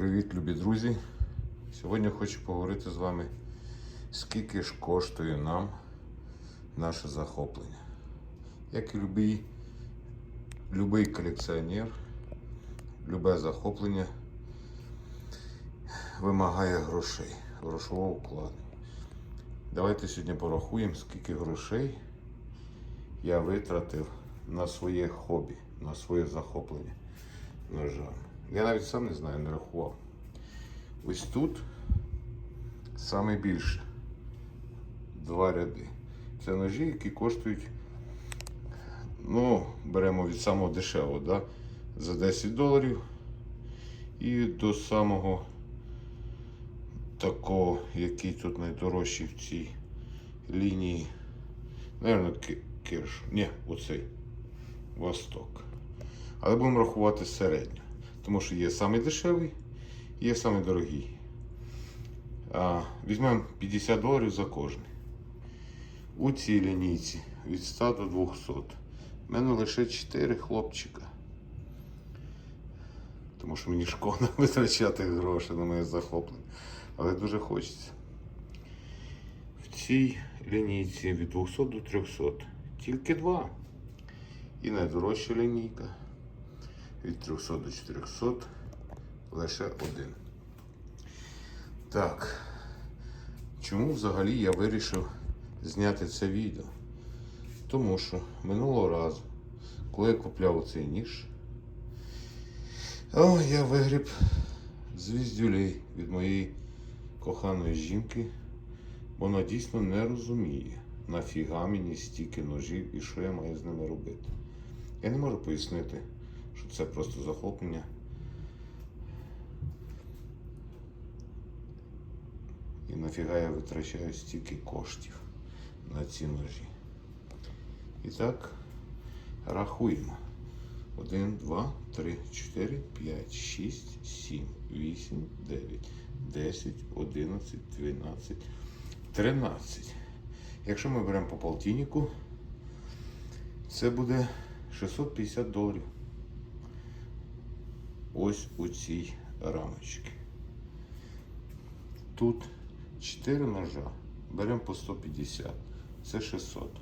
Привіт, любі друзі! Сьогодні хочу поговорити з вами, скільки ж коштує нам наше захоплення. Як і любий, любий колекціонер, любе захоплення вимагає грошей, грошового вкладу. Давайте сьогодні порахуємо, скільки грошей я витратив на своє хобі, на своє захоплення ножами. Я навіть сам не знаю, не рахував. Ось тут саме більше два ряди. Це ножі, які коштують, ну, беремо від самого дешевого, да? за 10 доларів і до самого такого, який тут найдорожчий в цій лінії. Наверно, Кирш. Ні, оцей. Восток. Але будемо рахувати середньо. Тому що є самий дешевий, є самий дорогий. А, візьмемо 50 доларів за кожний. У цій лінійці від 100 до 200. У мене лише 4 хлопчика. Тому що мені шкода витрачати гроші на моє захоплення. Але дуже хочеться. В цій лінійці від 200 до 300. Тільки два. І найдорожча лінійка від 300 до 400 лише один. Так. Чому взагалі я вирішив зняти це відео? Тому що минулого разу, коли я купляв цей ніж, о, я вигріб звіздюлей від моєї коханої жінки, вона дійсно не розуміє, нафіга мені стільки ножів і що я маю з ними робити. Я не можу пояснити, це просто захоплення. І нафіга я витрачаю стільки коштів на ці ножі. І так, рахуємо. 1, 2, 3, 4, 5, 6, 7, 8, 9, 10, 11, 12, 13. Якщо ми беремо по полтиннику, це буде 650 доларів. Ось у цій рамочці. Тут 4 ножа. Беремо по 150. Це 600.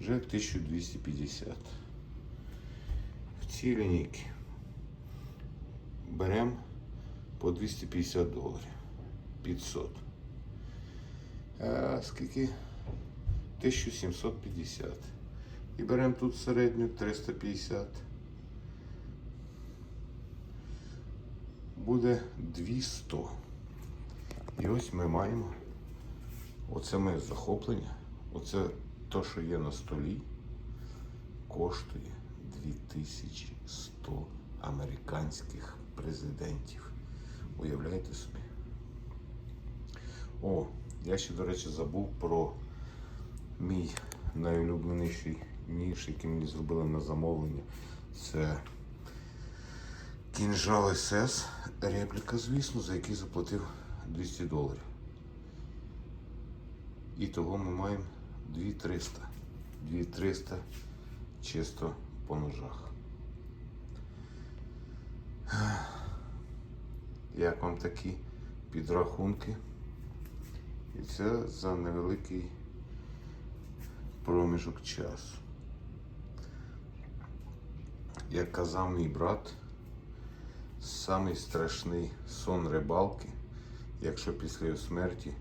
Вже 1250. В цій лінійці беремо по 250 доларів. 500. А скільки? 1750. І беремо тут середню 350. Буде 200. І ось ми маємо оце моє захоплення. Оце то, що є на столі, коштує 2100 американських президентів. Уявляєте собі? О, я ще, до речі, забув про мій найулюбленіший ніж, який мені зробили на замовлення. Це кінжал СС, репліка, звісно, за який заплатив 200 доларів. І того ми маємо 2300. 2300 чисто по ножах. Як вам такі підрахунки? І це за невеликий проміжок часу. Як казав мій брат, самий страшний сон рибалки, якщо після його смерті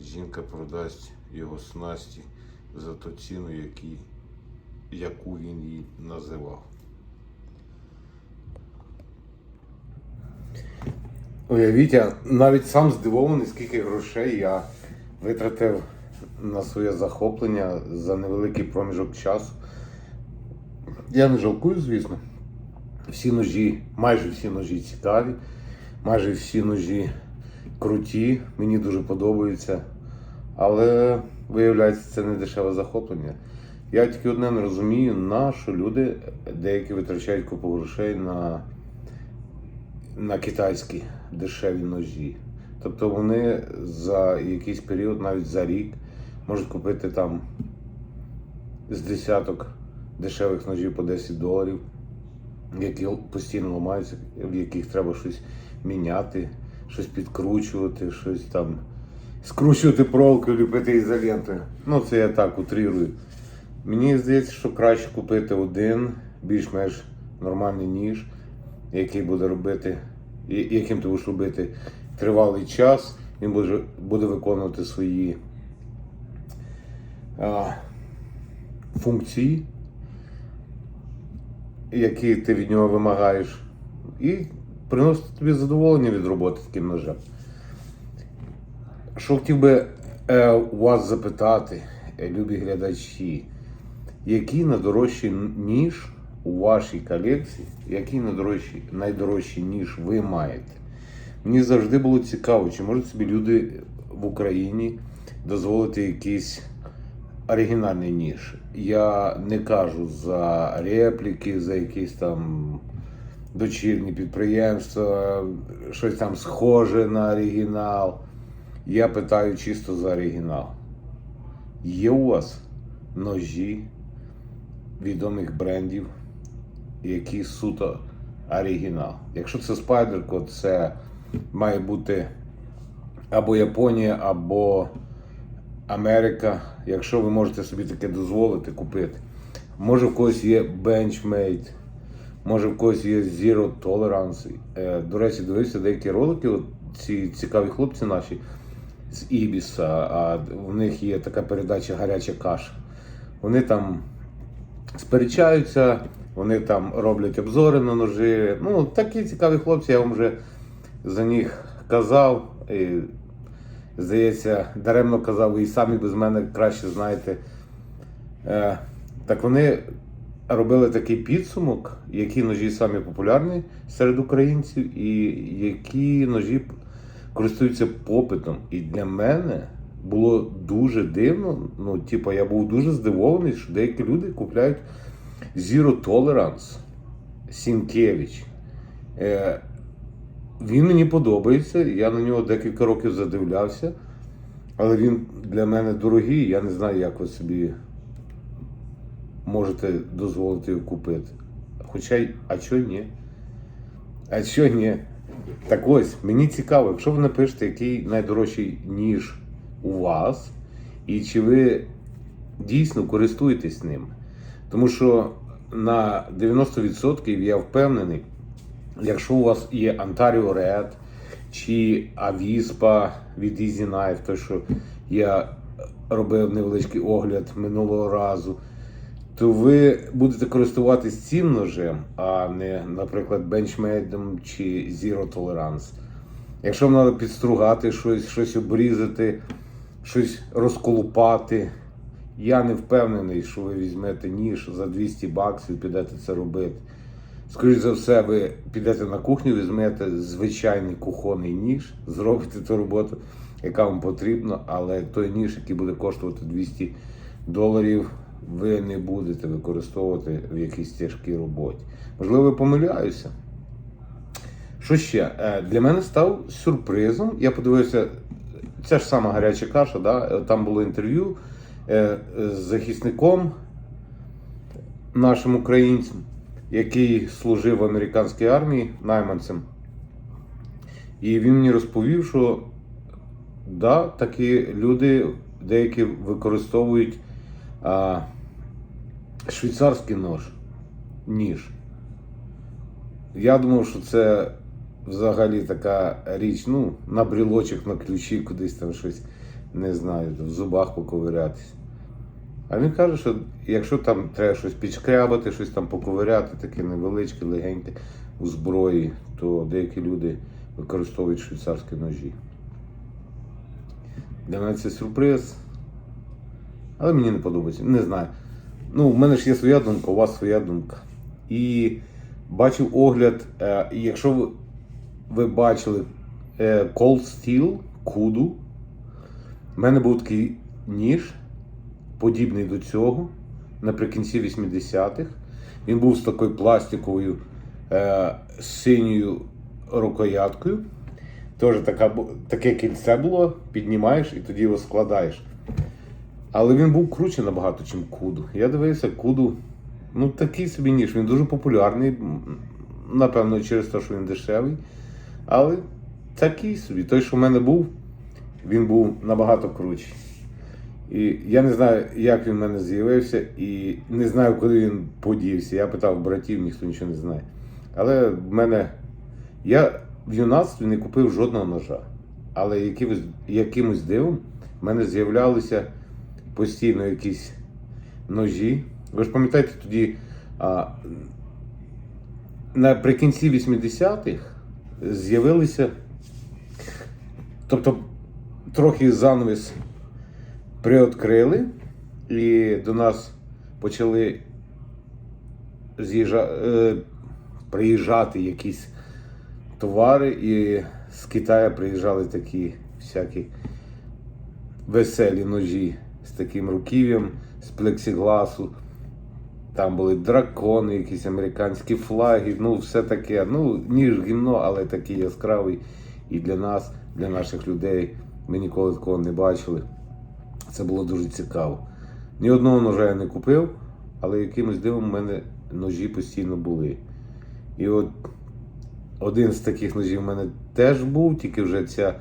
жінка продасть його снасті за ту ціну, які, яку він їй називав. Уявіть, я навіть сам здивований, скільки грошей я витратив на своє захоплення за невеликий проміжок часу. Я не жалкую, звісно. Всі ножі, майже всі ножі цікаві, майже всі ножі круті, мені дуже подобаються. Але виявляється, це не дешеве захоплення. Я тільки одне не розумію, на що люди деякі витрачають купу грошей на, на китайські дешеві ножі. Тобто вони за якийсь період, навіть за рік, можуть купити там з десяток дешевих ножів по 10 доларів. Які постійно ламаються, в яких треба щось міняти, щось підкручувати, щось там скручувати проволоку, ліпити ізолентою. Ну, це я так утрирую. Мені здається, що краще купити один більш-менш нормальний ніж, який буде робити, яким ти будеш робити тривалий час. Він буде, буде виконувати свої а, функції, які ти від нього вимагаєш, і приносити тобі задоволення від роботи таким ножем. Що хотів би е, вас запитати, е, любі глядачі, який найдорожчий ніж у вашій колекції, який найдорожчий, найдорожчий ніж ви маєте? Мені завжди було цікаво, чи можуть собі люди в Україні дозволити якийсь оригінальний ніж. Я не кажу за репліки, за якісь там дочірні підприємства, щось там схоже на оригінал. Я питаю чисто за оригінал. Є у вас ножі відомих брендів, які суто оригінал. Якщо це Spyderco, це має бути або Японія, або Америка. Якщо ви можете собі таке дозволити купити. Може в когось є Benchmade, може в когось є Zero Tolerance. Е, До речі, дивився деякі ролики. От ці цікаві хлопці наші з Ібіса, а в них є така передача Гаряча каша. Вони там сперечаються, вони там роблять обзори на ножі. Ну, такі цікаві хлопці, я вам вже за них казав. Здається, даремно казав, ви і самі без мене краще знаєте. Е, так вони робили такий підсумок, які ножі самі популярні серед українців, і які ножі користуються попитом. І для мене було дуже дивно. Ну, типу, я був дуже здивований, що деякі люди купляють Zero Tolerance Сінкевич. Е, він мені подобається, я на нього декілька років задивлявся, але він для мене дорогий, я не знаю, як ви собі можете дозволити його купити. Хоча, а чого ні? А чого ні? Так ось, мені цікаво, якщо ви напишете, який найдорожчий ніж у вас, і чи ви дійсно користуєтесь ним. Тому що на 90% я впевнений, якщо у вас є Ontario Red чи Avispa від Easy Knife, то що я робив невеличкий огляд минулого разу, то ви будете користуватись цим ножем, а не, наприклад, бенчмейдом чи Zero Tolerance. Якщо вам треба підстругати щось, щось обрізати, щось розколупати, я не впевнений, що ви візьмете ніж за 200 баксів, підете це робити. Скоріше за все, ви підете на кухню, візьмете звичайний кухонний ніж, зробите ту роботу, яка вам потрібна, але той ніж, який буде коштувати 200 доларів, ви не будете використовувати в якійсь тяжкій роботі. Можливо, я помиляюся. Що ще? Е, Для мене став сюрпризом. Я подивився, ця ж сама гаряча каша, да? там було інтерв'ю е, з захисником нашим українцем, який служив в американській армії найманцем. І він мені розповів, що да, такі люди деякі використовують а, швейцарський нож, ніж. Я думав, що це взагалі така річ, ну, на брілочок, на ключі, кудись там щось, не знаю, в зубах поковирятись. А він каже, що якщо там треба щось підшкрябати, щось там поковиряти, таке невеличке, легеньке у зброї, то деякі люди використовують швейцарські ножі. Для мене це сюрприз. Але мені не подобається. Не знаю. Ну, в мене ж є своя думка, у вас своя думка. І бачив огляд, е, якщо ви, ви бачили е, Cold Steel, Kudu, в мене був такий ніж, подібний до цього, наприкінці 80-х. Він був з такою пластиковою е, синьою рукояткою. Теж така, таке кільце було, піднімаєш і тоді його складаєш. Але він був круче набагато, ніж куду. Я дивився, куду Ну, такий собі ніж, він дуже популярний. Напевно, через те, що він дешевий. Але такий собі. Той, що в мене був, він був набагато кручий. І я не знаю, як він в мене з'явився, і не знаю, куди він подівся. Я питав братів, ніхто нічого не знає. Але в мене. Я в юнацтві не купив жодного ножа. Але якимось, якимось дивом в мене з'являлися постійно якісь ножі. Ви ж пам'ятаєте, тоді а, наприкінці 80-х з'явилися. Тобто трохи занавес приоткрили, і до нас почали з'їжджа... е, приїжджати якісь товари, і з Китаю приїжджали такі всякі веселі ножі з таким руків'ям, з плексігласу. Там були дракони, якісь американські флаги, ну все таке. Ну, ніж гімно, але такий яскравий. І для нас, для наших людей, ми ніколи такого не бачили. Це було дуже цікаво. Ні одного ножа я не купив, але якимось дивом в мене ножі постійно були. І от один з таких ножів в мене теж був, тільки вже ця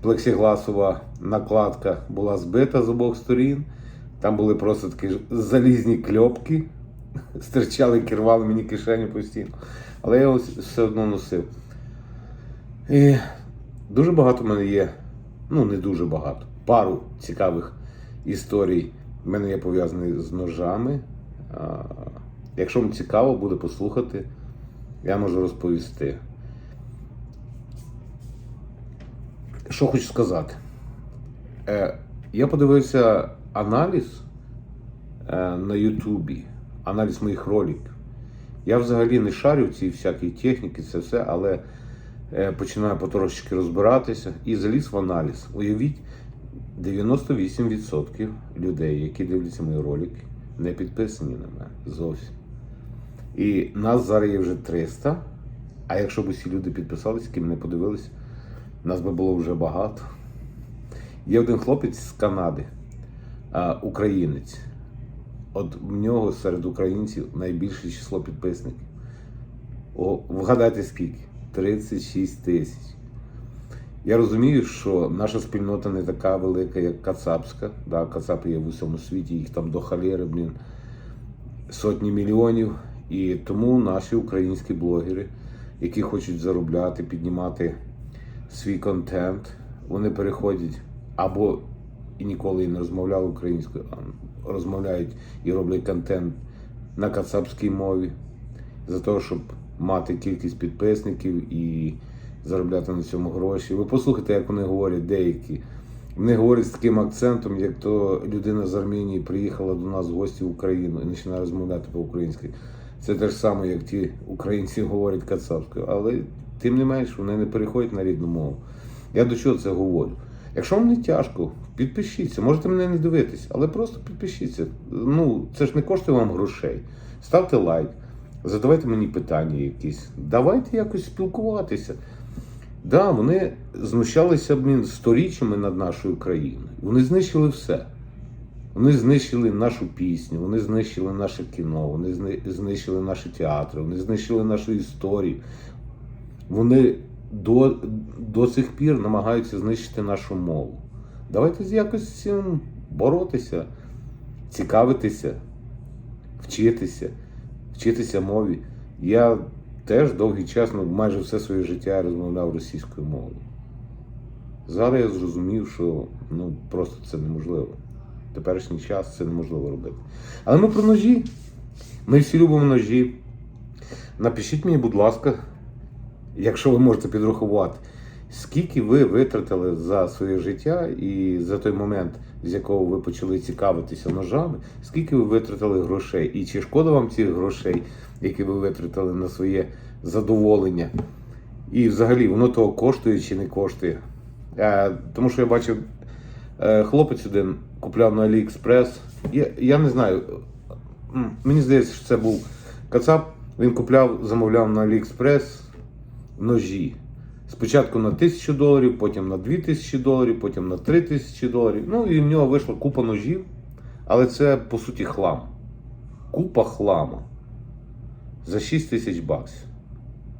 плексігласова накладка була збита з обох сторін. Там були просто такі залізні кльопки, стирчали, кервали мені кишеню постійно. Але я його все одно носив. І дуже багато в мене є, ну не дуже багато, пару цікавих історій в мене є пов'язані з ножами. Якщо вам цікаво буде послухати, я можу розповісти. Що хочу сказати? Е, я подивився аналіз е, на Ютубі, аналіз моїх роликів. Я взагалі не шарю в цій всякій техніці, це все, але е, починаю потрошечки розбиратися і заліз в аналіз. Уявіть, 98% людей, які дивляться мої ролики, не підписані на мене зовсім. І нас зараз є вже 300. А якщо б усі люди підписались, ким не подивились, нас би було вже багато. Є один хлопець з Канади, українець. От в нього серед українців найбільше число підписників. О, вгадайте скільки? 36 тисяч. Я розумію, що наша спільнота не така велика, як Кацапська. Да, Кацапи є в усьому світі, їх там до халєри, блін, сотні мільйонів. І тому наші українські блогери, які хочуть заробляти, піднімати свій контент, вони переходять або і ніколи не розмовляли українською, а розмовляють і роблять контент на кацапській мові, за того, щоб мати кількість підписників і заробляти на цьому гроші. Ви послухайте, як вони говорять деякі. Вони говорять з таким акцентом, як то людина з Арменії приїхала до нас в гості в Україну і починає розмовляти по-українськи. Це те ж саме, як ті українці говорять кацапською, але тим не менш вони не переходять на рідну мову. Я до чого це говорю? Якщо вам не тяжко, підпишіться. Можете мене не дивитись, але просто підпишіться. Ну, це ж не коштує вам грошей. Ставте лайк, задавайте мені питання якісь. Давайте якось спілкуватися. Да, вони знущалися блін, сторіччями над нашою країною. Вони знищили все. Вони знищили нашу пісню, вони знищили наше кіно, вони знищили наші театри, вони знищили нашу історію. Вони до, до сих пір намагаються знищити нашу мову. Давайте якось цим боротися, цікавитися, вчитися, вчитися мові. Я теж довгий час, ну, майже все своє життя розмовляв російською мовою. Зараз я зрозумів, що ну, просто це неможливо. В теперішній час це неможливо робити. Але ми про ножі. Ми всі любимо ножі. Напишіть мені, будь ласка, якщо ви можете підрахувати, скільки ви витратили за своє життя і за той момент, з якого ви почали цікавитися ножами, скільки ви витратили грошей? І чи шкода вам цих грошей, які ви витратили на своє задоволення? І взагалі воно того коштує чи не коштує? Е, тому що я бачив, е, хлопець один купляв на AliExpress. Я, я не знаю. Мені здається, що це був Кацап. Він купляв, замовляв на AliExpress ножі. Спочатку на 1000 доларів, потім на 2000 доларів, потім на 3000 доларів. Ну і в нього вийшла купа ножів, але це по суті хлам. купа хламу за 6 тисяч баксів.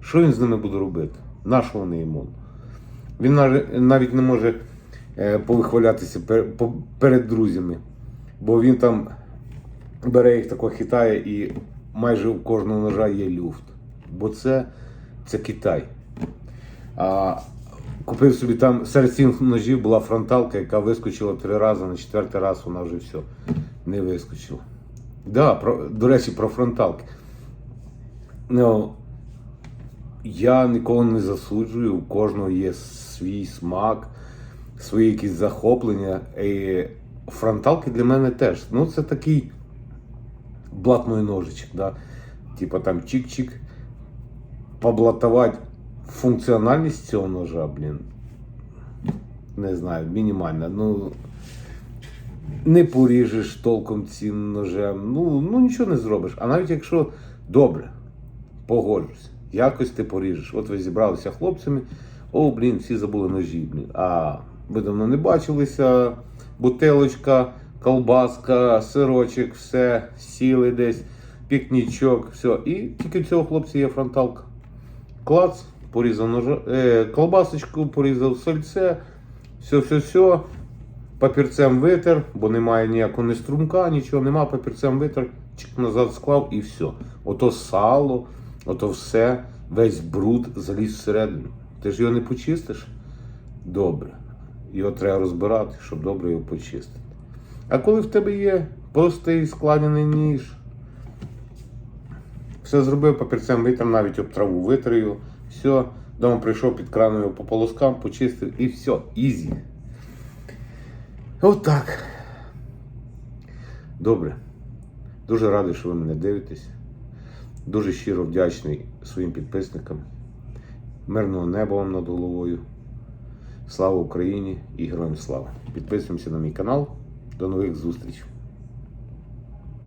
Що він з ними буде робити? Нащо вони йому? Він навіть не може е, повихвалятися перед друзями, бо він там бере їх тако хитає і майже у кожного ножа є люфт. Бо це, це Китай. Купив собі там серед цих ножів була фронталка, яка вискочила три рази, на четвертий раз вона вже все не вискочила. Да, про, до речі, про фронталки. Ну, я нікого не засуджую, у кожного є свій смак, свої якісь захоплення. І фронталки для мене теж. Ну, це такий блатний ножичок, да? Типа там чик-чик, поблатувати функціональність цього ножа, блін. Не знаю, мінімальна. Ну, не поріжеш толком цим ножем. Ну, ну нічого не зробиш. А навіть якщо добре, погоджусь, якось ти поріжеш. От ви зібралися хлопцями, о, блін, всі забули ножі, блін. А ви давно не бачилися, бутилочка, колбаска, сирочок, все, сіли десь, пікнічок, все. І тільки в цього хлопця є фронталка. Клац, порізав е, колбасочку, порізав сальце, все, все, все. Папірцем витер, бо немає ніякого ні струмка, нічого нема, папірцем витер, чик назад склав і все. Ото сало, ото все, весь бруд заліз всередину. Ти ж його не почистиш? Добре. Його треба розбирати, щоб добре його почистити. А коли в тебе є простий складений ніж, все зробив, папірцем витер, навіть об траву його, все, дома прийшов, підкранув його по полоскам, почистив і все, ізі. Отак. Добре. Дуже радий, що ви мене дивитесь. Дуже щиро вдячний своїм підписникам. Мирного неба вам над головою. Слава Україні і героям слава! Підписуємося на мій канал. До нових зустрічей!